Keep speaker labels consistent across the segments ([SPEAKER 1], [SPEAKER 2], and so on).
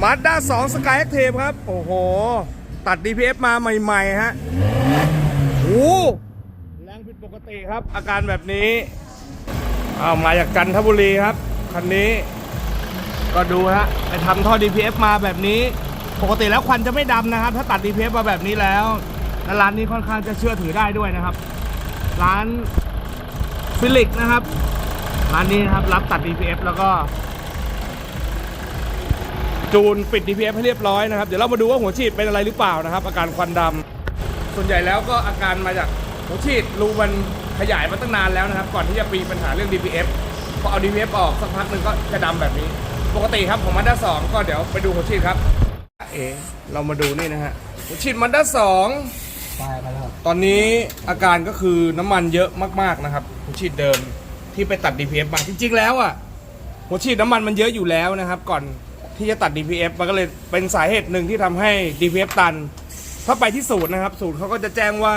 [SPEAKER 1] มาด้า2สกายเทปครับ โอ้โห ตัด DPF มาใหม่ ๆ ฮะโอ้แรงผิดปกติครับ อาการแบบนี้เอามาจากจันทบุรีครับ คันนี้ ก็ดูฮะไปทำท่อ DPF มาแบบนี้ ปกติแล้วควันจะไม่ดำนะครับ ถ้าตัด DPF มาแบบนี้แล้วและร้านนี้ค่อนข้างจะเชื่อถือได้ด้วยนะครับ ร้านฟิลิกนะครับ ร้านนี้นะครับรับตัด DPF แล้วก็ จูนปิด DPF ให้เรียบร้อยนะครับ เดี๋ยวเรามาดูว่าหัวฉีดเป็นอะไรหรือเปล่านะครับ อาการควันดำส่วนใหญ่แล้วก็อาการมาจากหัวฉีดรูมันขยายมาตั้งนานแล้วนะครับ ก่อนที่จะมีปัญหาเรื่อง DPF พอเอา DPF ออกสักพักหนึ่งก็จะดำแบบนี้ ปกติครับของมันด้าสองก็เดี๋ยวไปดูหัวฉีดครับ เอ๋เรามาดูนี่นะฮะหัวฉีดมันด้าสอง
[SPEAKER 2] ตายไปแล้ว
[SPEAKER 1] ตอนนี้อาการก็คือน้ำมันเยอะมากๆนะครับหัวฉีดเดิมที่ไปตัด DPF มาจริงๆแล้วอะ หัวฉีดน้ำมันมันเยอะอยู่แล้วนะครับ ก่อน ที่จะตัด DPF มันก็เลยเป็นสาเหตุหนึ่งที่ทำให้ DPF ตัน ถ้าไปที่ศูนย์นะครับศูนย์เขาก็จะแจ้งว่า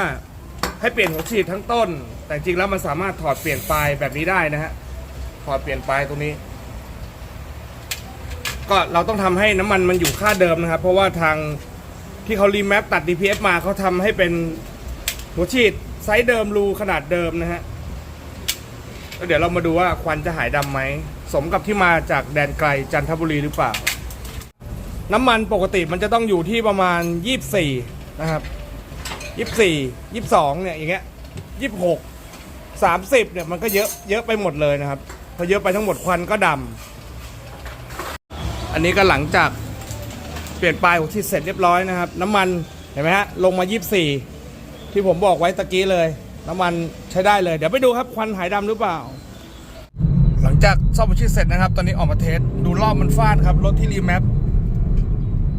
[SPEAKER 1] ให้เปลี่ยนหัวฉีดทั้งต้น แต่จริงแล้วมันสามารถถอดเปลี่ยนปลายแบบนี้ได้นะฮะถอดเปลี่ยนปลายตรงนี้ ก็เราต้องทำให้น้ำมันมันอยู่ค่าเดิมนะครับ เพราะว่าทางที่เขารีแมปตัด DPF มาเขาทำให้เป็นหัวฉีดไซส์เดิมรูขนาดเดิมนะฮะแล้วเดี๋ยวเรามาดูว่าควันจะหายดำไหม สมกับที่มาจากแดนไกลจันทบุรีหรือเปล่า น้ำมันปกติมันจะต้องอยู่ที่ประมาณ 24 นะครับ 24 22 เนี่ยอย่างเงี้ย 26 30 เนี่ยมันก็เยอะเยอะไปหมดเลยนะครับ พอเยอะไปทั้งหมดควันก็ดำ อันนี้ก็หลังจากเปลี่ยนปลายหัวฉีดเสร็จเรียบร้อยนะครับ น้ำมันเห็นไหมฮะลงมา 24 ที่ผมบอกไว้ตะกี้เลย น้ำมันใช้ได้เลย เดี๋ยวไปดูครับควันหายดำหรือเปล่าหลังจากซ่อมหัวฉีเสร็จนะครับ ตอนนี้ออกมาเทส ดูรอบมันฟาดครับ รถที่รีแมป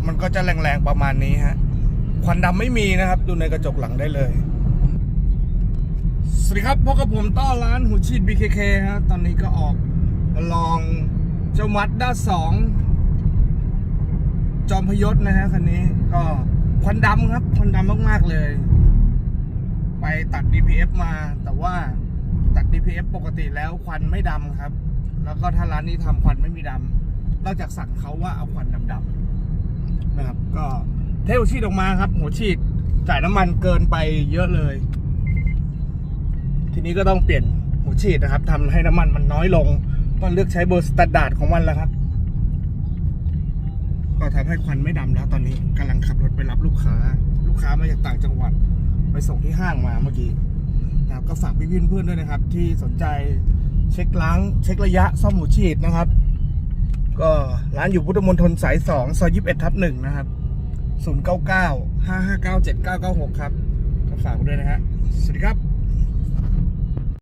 [SPEAKER 1] มันก็จะแรงๆประมาณนี้ฮะควันดำไม่มีนะครับ ดูในกระจกหลังได้เลย สวัสดีครับพบกับผมต้อร้านหูฉีด BKK ฮะตอนนี้ก็ออกมาลองเจ้ามัดด้าสองจอมพยศนะฮะคันนี้ก็ควันดำครับควันดำมากๆเลย ไปตัด DPF มา แต่ว่าตัด DPF ปกติแล้วควันไม่ดำครับ แล้วก็ถ้าร้านนี้ทำควันไม่มีดำนอกจากสั่งเขาว่าเอาควันดำๆ นะครับ ก็เทหัวฉีดออกมาครับ หัวฉีดจ่ายน้ำมันเกินไปเยอะเลย ทีนี้ก็ต้องเปลี่ยนหัวฉีดนะครับทำให้น้ำมันมันน้อยลง ต้องเลือกใช้เบอร์สแตนดาร์ดของมันแล้วครับ ก็ทำให้ควันไม่ดำแล้วตอนนี้กำลังขับรถไปรับลูกค้า ลูกค้ามาจากต่างจังหวัด ไปส่งที่ห้างมาเมื่อกี้นะครับก็ฝากพี่เพื่อนๆด้วยนะครับ ที่สนใจเช็คล้างเช็คระยะซ่อมหัวฉีดนะครับ ก็ร้านอยู่พุทธมณฑลสายสองซอยยี่สิบเอ็ดทับหนึ่งนะครับศูนย์เก้าเก้าห้าห้าเก้าเจ็ดเก้าเก้าหกครับ ก็ฝากไว้ด้วยนะฮะ สวัสดีครับ